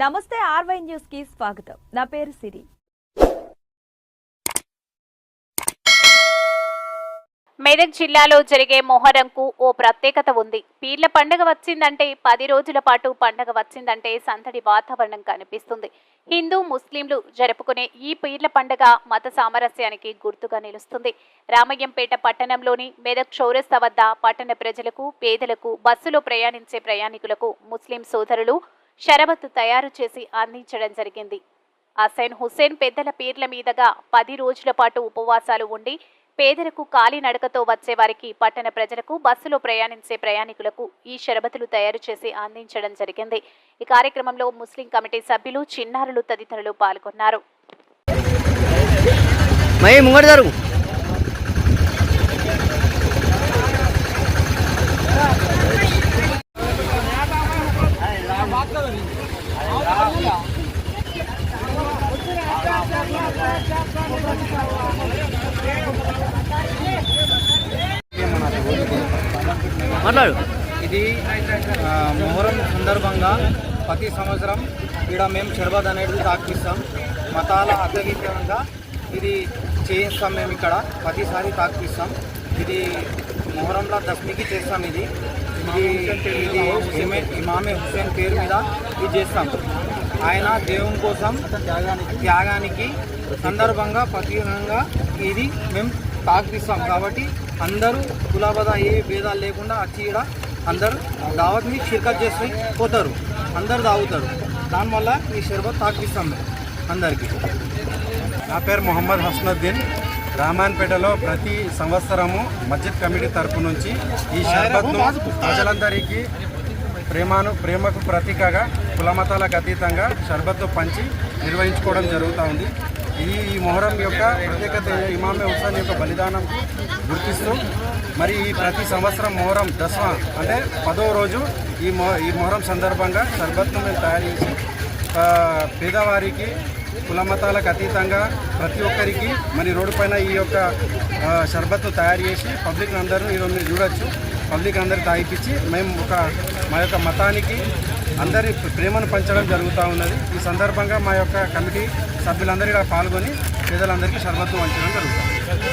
నమస్తే ఆర్వై న్యూస్కి స్వాగతం. నా పేరు సిరి. మెదక్ జిల్లాలో జరిగే మొహరంకు ఓ ప్రత్యేకత ఉంది. పీర్ల పండగ వచ్చిందంటే పది రోజుల పాటు పండగ వచ్చిందంటే సందడి వాతావరణం కనిపిస్తుంది. హిందూ ముస్లింలు జరుపుకునే ఈ పీర్ల పండగ మత సామరస్యానికి గుర్తుగా నిలుస్తుంది. రామయ్యంపేట పట్టణంలోని మెదక్ చౌరస్త వద్ద పట్టణ ప్రజలకు పేదలకు బస్సులో ప్రయాణించే ప్రయాణికులకు ముస్లిం సోదరులు షరబత్తు తయారు చేసి అందించడం జరిగింది. అసైన్ హుస్సేన్ పెద్దల పేర్ల మీదుగా పది రోజుల పాటు ఉపవాసాలు ఉండి పేదలకు కాలినడకతో వచ్చేవారికి పట్టణ ప్రజలకు బస్సులో ప్రయాణించే ప్రయాణికులకు ఈ షరబతులు తయారు చేసి అందించడం జరిగింది. ఈ కార్యక్రమంలో ముస్లిం కమిటీ సభ్యులు చిన్నారులు తదితరులు పాల్గొన్నారు మై ముంగడు జరుగు మాట్లాడు. ఇది మొహరం సందర్భంగా ప్రతి సంవత్సరం ఇక్కడ మేము షర్బత్ అనేది తాకిస్తాం. మతాల అతీతంగా ఇది చేయిస్తాం మేము ఇక్కడ. ప్రతిసారి తాకిస్తాం. ఇది మొహరంలో దశమికి చేస్తాం ఇది. ఇది ఇది ఇమామే హుస్సేన్ పేరు మీద ఇది చేస్తాం. ఆయన దేవుని కోసం త్యాగానికి సందర్భంగా ప్రత్యేకంగా ఇది మేము తాకిస్తాం కాబట్టి అందరూ కులాబద ఏ భేదాలు లేకుండా వచ్చి ఈడ అందరూ దావత్ని షిర్కత్ చేసి పోతారు. అందరు తాగుతారు. దానివల్ల ఈ షర్బత్ తాకిస్తాం మేము అందరికీ. నా పేరు మొహమ్మద్ హస్నుద్దీన్. రామాన్పేటలో ప్రతి సంవత్సరము మస్జిద్ కమిటీ తరపు నుంచి ఈ షర్బత్ను ప్రజలందరికీ ప్రేమను ప్రేమకు ప్రతీకగా కులమతాలకు అతీతంగా షర్బత్తు పంచి నిర్వహించుకోవడం జరుగుతూ ఉంది. ఈ ఈ మొహరం యొక్క ప్రత్యేకత ఇమామే హుస్సేన్ యొక్క బలిదానం గుర్తిస్తూ మరి ఈ ప్రతి సంవత్సరం మొహరం దసరా అంటే పదో రోజు ఈ మొ ఈ మొహరం సందర్భంగా షర్బత్ను మేము తయారు చేసి పేదవారికి కులమతాలకు అతీతంగా ప్రతి ఒక్కరికి మరి రోడ్డు పైన ఈ యొక్క షర్బత్ను తయారు చేసి పబ్లిక్ అందరూ ఈరోజు మీరు చూడొచ్చు. పబ్లిక్ అందరికి తాగిపించి మేము ఒక మా యొక్క మతానికి అందరి ప్రేమను పంచడం జరుగుతూ ఉన్నది. ఈ సందర్భంగా మా యొక్క కమిటీ సభ్యులందరూ ఇక్కడ పాల్గొని పేదలందరికీ షర్బత్తు పంచడం జరుగుతుంది.